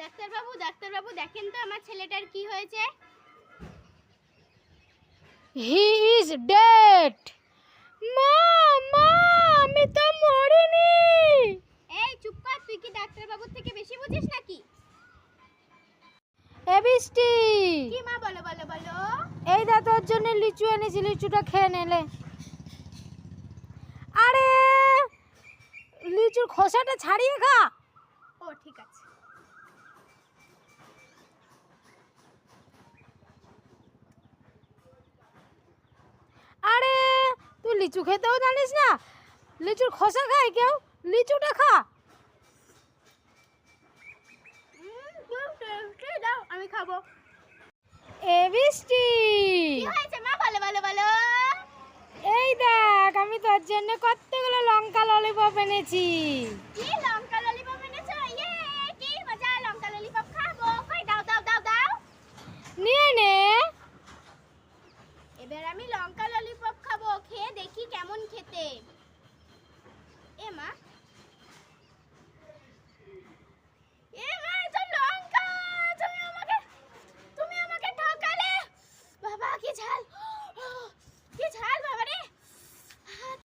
ডাক্তারবাবু ডাক্তারবাবু দেখেন তো আমার ছেলেটার কি হয়েছে। হি ইজ ডেড মা মা আমি তো মরিনি! এই চুপ কর তুই কি ডাক্তারবাবুর থেকে বেশি বুঝিস নাকি? এ বৃষ্টি! কি মা বলো বলো বলো। এই দা তোর জন্য লিচু এনেছি লিচুটা খেয়ে নেলে আরে লিচুর খোসাটা ছাড়িয়ে খা। ও ঠিক আছে আরে তুই লিচু খেতেও জানিস না? লিচুর খোসা খায় কেউ? লিচুটা খা। আমি খাব এ বলো এই দেখ, আমি তোর জন্য কতগুলো লঙ্কা ললিপপ কি লঙ্কা ললিপপ ইয়ে কি মজা লঙ্কা ললিপপ খাব দাও দাও দাও দাও নিয়ে নে। এবার আমি লঙ্কা ললিপপ খাব, খেয়ে দেখি। কেমন খেতে?